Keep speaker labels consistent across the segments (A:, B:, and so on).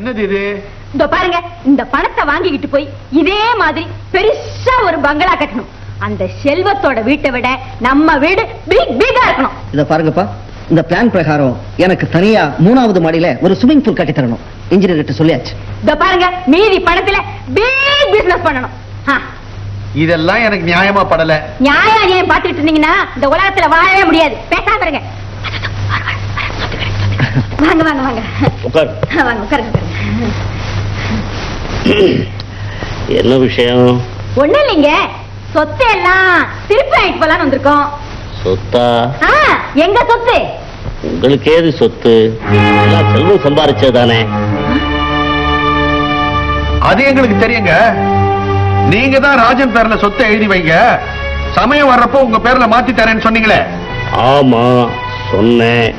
A: என்னது இது?
B: இந்த பாருங்க இந்த பணத்தை வாங்கிக்கிட்டு போய் இதே மாதிரி பெருசா ஒரு பங்களா கட்டணும். அந்த செல்வத்தோட வீட்டை விட நம்ம வீடு பிக் பிகா இருக்கணும்.
C: இத பாருங்கப்பா இந்த பிளான் பிரகாரம் எனக்கு தனியா மூணாவது மாடியில ஒரு ஸ்விமிங் பூல் கட்டி தரணும். இன்ஜினியர் கிட்ட சொல்லியாச்சு.
B: இந்த பாருங்க மீதி பணத்துல பிக் பிசினஸ் பண்ணணும்.
A: இதெல்லாம் எனக்கு நியாயமா படல.
B: நியாயம் நியாயம் பாத்துக்கிட்டு இருந்தீங்கன்னா இந்த உலகத்துல வாழவே முடியாது. பேசாம இருங்க. வாங்க வாங்க வாங்க.
D: உட்கார்
B: வாங்க உட்காருங்க.
D: என்ன விஷயம்?
B: ஒண்ணு இல்லைங்க. சொத்து எல்லாம் திருப்பி வாங்கிட்டு போலான்னு வந்திருக்கோம்.
D: சொத்தா?
B: ஆ, எங்க சொத்து?
D: உங்களுக்கு ஏது சொத்து. எல்லாம் செல்வம் சம்பாரிச்சதானே
A: அது எங்களுக்கு தெரியுங்க. நீங்க தான் ராஜன் பேர்ல சொத்தை எழுதி வைங்க. சமயம் வர்றப்போ உங்க பேர்ல மாத்தி தரேன்னு சொன்னீங்களே.
D: ஆமா சொன்னேன்.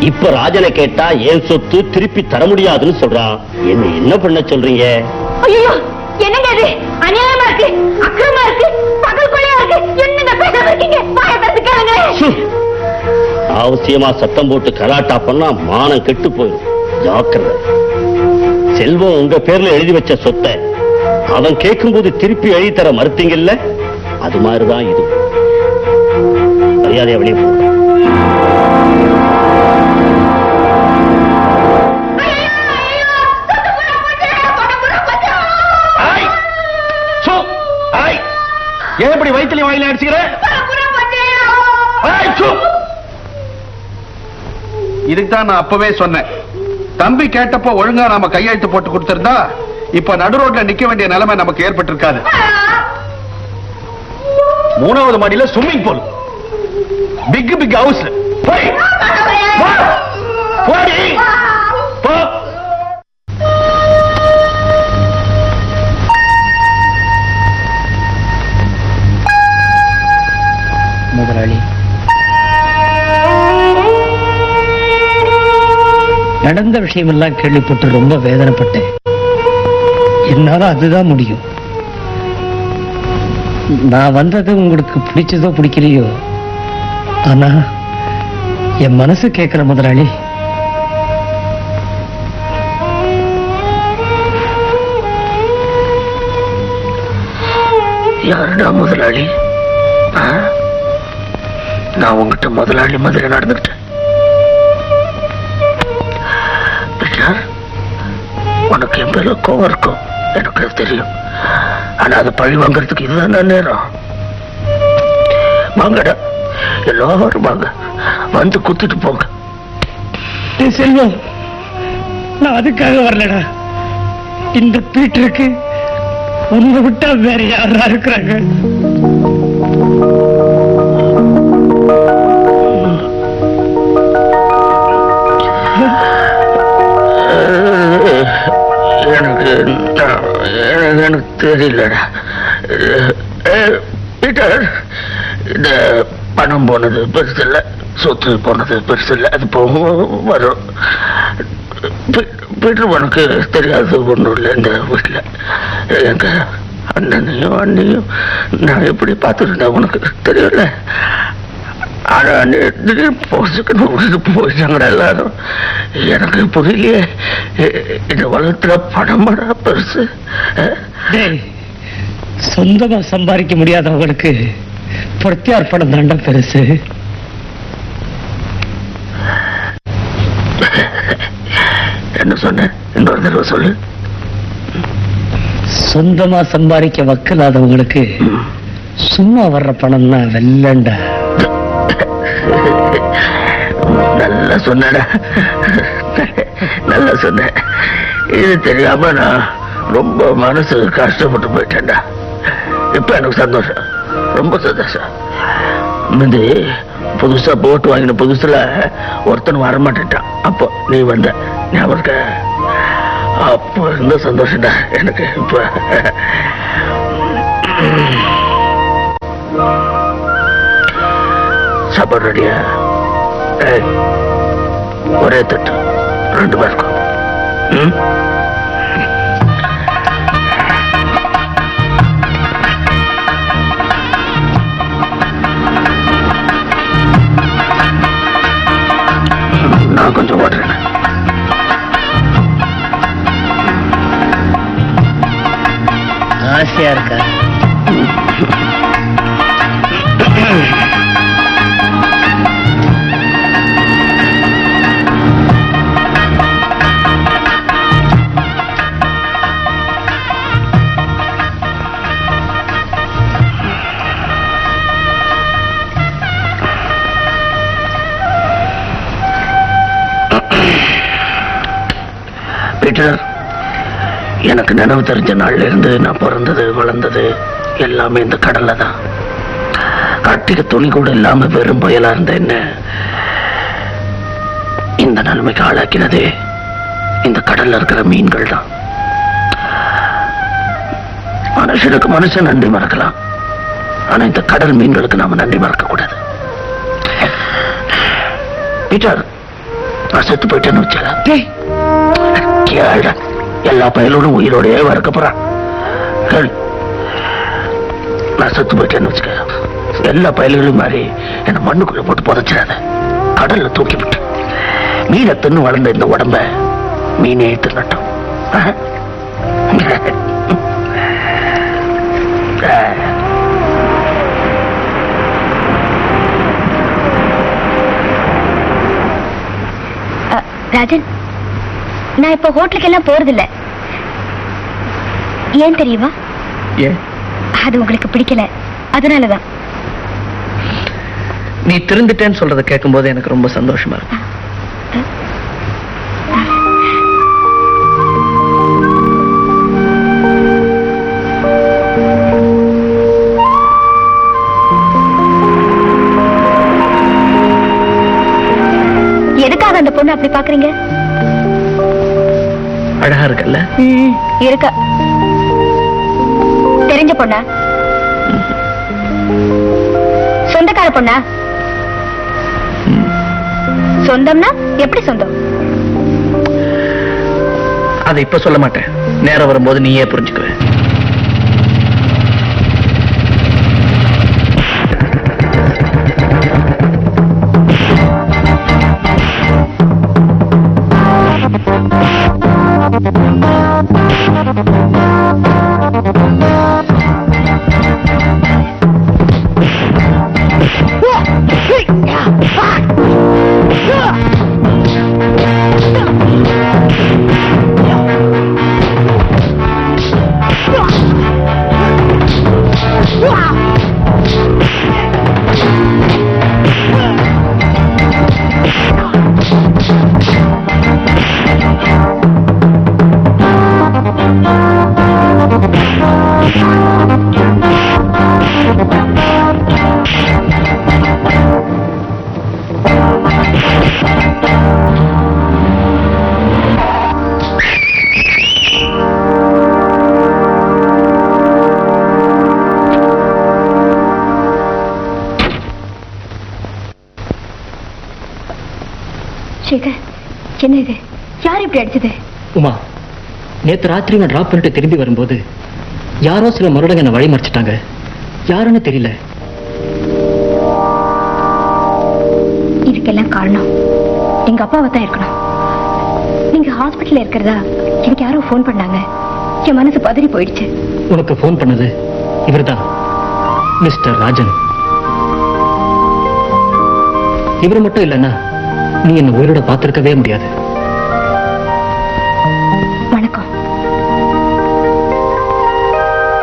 D: இப்ப ராஜனை கேட்டா ஏன் சொத்து திருப்பி தர முடியாதுன்னு சொல்றான் என்ன என்ன பண்ண சொல்றீங்க?
B: ஐயோ என்னங்க இது? அநியாயமா இருக்கு அக்கிரமா இருக்கு பகல் கொலையா இருக்கு என்னங்க பேசாம இருக்கீங்க? வாய திறந்து கேளுங்க
D: சு. அவசியமா சத்தம் போட்டு கலாட்டா பண்ணா மானம் கெட்டு போயிடும். ஜாக்கிரதை. செல்வம் உங்க பேர்ல எழுதி வச்ச சொத்தை. அவன் கேட்கும்போது திருப்பி எழுதி தர மறுத்தீங்கல்ல? அது மாதிரிதான் இது. மரியாதையா வெளியே போ
A: இதுக்கு தான் நான் அப்பவே சொன்னேன். தம்பி கேட்டப்போ ஒழுங்கா நாம கையெழுத்து போட்டு கொடுத்திருந்தா இப்ப நடு ரோட்ல நிக்க வேண்டிய நிலைமை நமக்கு ஏற்பட்டிருக்காது. மூணாவது மாடியில swimming pool big big house போய்! போடி!
E: நடந்த விஷயமெல்லாம் கேள்விப்பட்டு ரொம்ப வேதனைப்பட்டேன். என்னால அதுதான் முடியும். நான் வந்தது உங்களுக்கு பிடிச்சதோ பிடிக்கலையோ? ஆனா என் மனசு கேட்கிற முதலாளி
F: யாருடா முதலாளி? நான் உங்ககிட்ட முதலாளி மாதிரி நடந்துக்கிட்டேன். உனக்கு கோவம் இருக்கும் எனக்கு தெரியும். ஆனா அது பழி வாங்குறதுக்கு இதுதான் நேரம். வாங்கடா எல்லாரும் வாங்க. வந்து குத்திட்டு போங்க.
E: செல்வம் நான் அதுக்காக வரலடா. இந்த பீட்டருக்கு உன்னை விட்டா வேற யாரா இருக்கிறாங்க?
F: தெரியலடா பீட்டர் இந்த பணம் போனது பெருசு இல்லை சொத்து போனது பெருசு அது போகும் வரும். பீட்டர் உனக்கு தெரியாத ஒன்றும் இல்லை இந்த வீட்டில் எங்க அண்ணனையும் அண்ணியும் நான் எப்படி பார்த்துருந்தேன் உனக்கு? தெரியல விட்டுட்டு போயிட்டாங்கடா எல்லாரும். எனக்கு புரியலையே. இந்த உலகத்துல பணமடா பெருசு. அஹ்?
E: டேய் சொந்தமா சம்பாதிக்க முடியாதவங்களுக்கு பிரத்யார்ப்பணம் தாண்டா பெருசு.
F: என்ன சொன்ன? இன்னொரு தடவை சொல்லு.
E: சொந்தமா சம்பாதிக்க வக்கில்லாதவங்களுக்கு சும்மா வர்ற பணம் தான் வெள்ளண்டா
F: நல்லா சொன்னடா. நல்லா சொன்ன இது தெரியாம நான் ரொம்ப மனசு கஷ்டப்பட்டு போயிட்டேன்டா. இப்ப எனக்கு சந்தோஷம். ரொம்ப சந்தோஷம். முந்தி புதுசா போட்டு வாங்கின புதுசுல ஒருத்தன் வரமாட்டேன்ட்டான். அப்போ நீ வந்த ஞாபகம் அப்போ இருந்த சந்தோஷம்டா எனக்கு இப்ப. சாப்பாடு ரெடியா ஒரே தட்டு. ரெண்டு பேருக்கும் ம்? நான் கொஞ்சம் ஓடுறேன்
E: ஆசையா இருக்கா?
F: டீச்சர் எனக்கு நினைவு தெரிஞ்ச நாள்ல இருந்து நான் பிறந்தது வளர்ந்தது எல்லாமே இந்த கடல்ல தான் கட்டிக்க துணி கூட இல்லாம வெறும் புயலா இருந்த என்ன? இந்த நிலைமைக்கு ஆளாக்கினதே இந்த கடல்ல இருக்கிற மீன்கள் தான் மனுஷனுக்கு மனுஷன் நன்றி மறக்கலாம். ஆனா இந்த கடல் மீன்களுக்கு நாம நன்றி மறக்க கூடாது பீட்டர் நான் செத்து போயிட்டேன்னு வச்சுக்கலாம் எல்லா பயலோடும் உயிரோடையே வறுக்க போறான் நான் செத்து போயிட்டேன்னு வச்சுக்க. எல்லா பயல்களும் மாதிரி என்னை மண்ணுக்குள்ள போட்டு புதைச்சிடாத. கடல்ல தூக்கி விட்டு. மீனை தின்னு வளர்ந்த இந்த உடம்ப மீனே தின்னட்டும். ஆஹ்.
G: ராஜன். நான் இப்ப ஹோட்டலுக்கு எல்லாம் போறதில்ல. ஏன் தெரியுமா? அது உங்களுக்கு பிடிக்கல. அதனாலதான்.
H: நீ திருந்துட்டேன்னு சொல்றத கேட்கும்போது எனக்கு ரொம்ப சந்தோஷமா இருக்கு.
G: எதுக்காக அந்த பொண்ணு அப்படி பாக்குறீங்க?
H: அழகா இருக்குல்ல?
G: இருக்கா. தெரிஞ்ச பொண்ணா? சொந்தக்கார பொண்ணா? சொந்தம்னா எப்படி சொந்தம்?
H: அதை இப்ப சொல்ல மாட்டேன். நேரம் வரும்போது நீயே புரிஞ்சுக்குவ.
G: என்ன இது யார் இப்படி அடிச்சது?
I: உமா நேத்து ராத்திரி நான் டிராப் பண்ணிட்டு திரும்பி வரும்போது யாரோ சில மருடங்க என்னை வழி மறைச்சிட்டாங்க. யாருன்னு தெரியல.
G: இதுக்கெல்லாம் காரணம். எங்க அப்பாவை தான் இருக்கணும். நீங்க ஹாஸ்பிட்டல்ல இருக்கிறதா எனக்கு யாரோ ஃபோன் பண்ணாங்க. என் மனசு பதறி போயிடுச்சு.
I: உனக்கு ஃபோன் பண்ணது இவர்தான் மிஸ்டர் ராஜன். இவர் மட்டும் இல்லைன்னா நீ என்ன உயிரோட பார்த்திருக்கவே முடியாது.